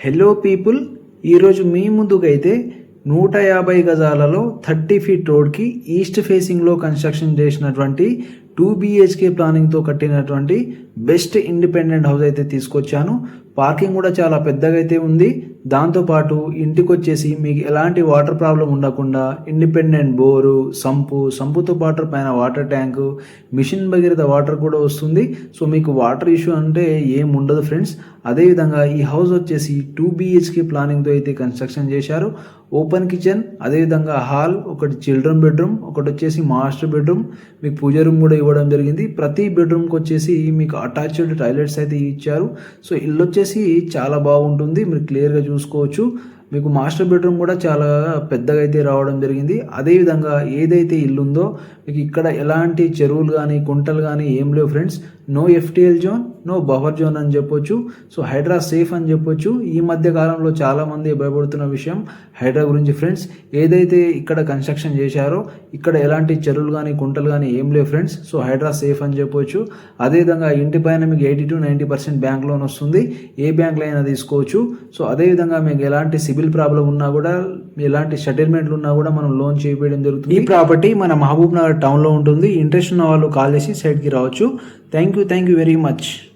Hello people ఈరోజు మీ ముందుకైతే నూట యాభై గజాలలో థర్టీ ఫీట్ రోడ్కి ఈస్ట్ ఫేసింగ్లో కన్స్ట్రక్షన్ చేసినటువంటి టూ బిహెచ్కే ప్లానింగ్తో కట్టినటువంటి బెస్ట్ ఇండిపెండెంట్ హౌస్ అయితే తీసుకొచ్చాను. పార్కింగ్ కూడా చాలా పెద్దగా అయితే ఉంది. దాంతోపాటు ఇంటికి వచ్చేసి మీకు ఎలాంటి వాటర్ ప్రాబ్లం ఉండకుండా ఇండిపెండెంట్ బోరు సంపు సంపుతో పాటు పైన water tank Mission Bhagiratha water కూడా వస్తుంది. సో మీకు వాటర్ ఇష్యూ అంటే ఏం ఉండదు ఫ్రెండ్స్. అదేవిధంగా ఈ హౌస్ వచ్చేసి టూ బిహెచ్కే ప్లానింగ్తో అయితే కన్స్ట్రక్షన్ చేశారు. ఓపెన్ కిచెన్ అదేవిధంగా హాల్ ఒకటి చిల్డ్రన్ బెడ్రూమ్ ఒకటి వచ్చేసి మాస్టర్ బెడ్రూమ్. మీకు పూజ రూమ్ కూడా ఇవ్వడం జరిగింది. ప్రతి బెడ్రూమ్కి వచ్చేసి మీకు అటాచ్డ్ టాయిలెట్స్ అయితే ఇచ్చారు. సో ఇల్లు వచ్చేసి చాలా బాగుంటుంది. మీరు క్లియర్గా చూసుకోవచ్చు. మీకు మాస్టర్ బెడ్రూమ్ కూడా చాలా పెద్దగా అయితే రావడం జరిగింది. అదేవిధంగా ఏదైతే ఇల్లు ఉందో మీకు ఇక్కడ ఎలాంటి చెరువులు కానీ కుంటలు కానీ ఏం లేవు friends. No FTL zone no buffer zone అని చెప్పొచ్చు. సో హైడ్రా సేఫ్ అని చెప్పొచ్చు. ఈ మధ్య కాలంలో చాలామంది భయపడుతున్న విషయం హైడ్రా గురించి ఫ్రెండ్స్. ఏదైతే ఇక్కడ కన్స్ట్రక్షన్ చేశారో ఇక్కడ ఎలాంటి చెరువులు కానీ కుంటలు కానీ ఏం లేవు ఫ్రెండ్స్. సో హైడ్రా సేఫ్ అని చెప్పొచ్చు. అదేవిధంగా ఇంటి పైన మీకు eighty to ninety percent bank loan వస్తుంది. ఏ బ్యాంక్లో అయినా తీసుకోవచ్చు. సో అదేవిధంగా మీకు ఎలాంటి సిబిల్ ప్రాబ్లం ఉన్నా కూడా ఎలాంటి సెటిల్మెంట్లు ఉన్నా కూడా మనం లోన్ చేయించడం జరుగుతుంది. ఈ ప్రాపర్టీ మన మహబూబ్ నగర్ టౌన్లో ఉంటుంది. ఇంట్రెస్ట్ ఉన్న వాళ్ళు కాల్ చేసి సైడ్కి రావచ్చు. Thank you thank you very much.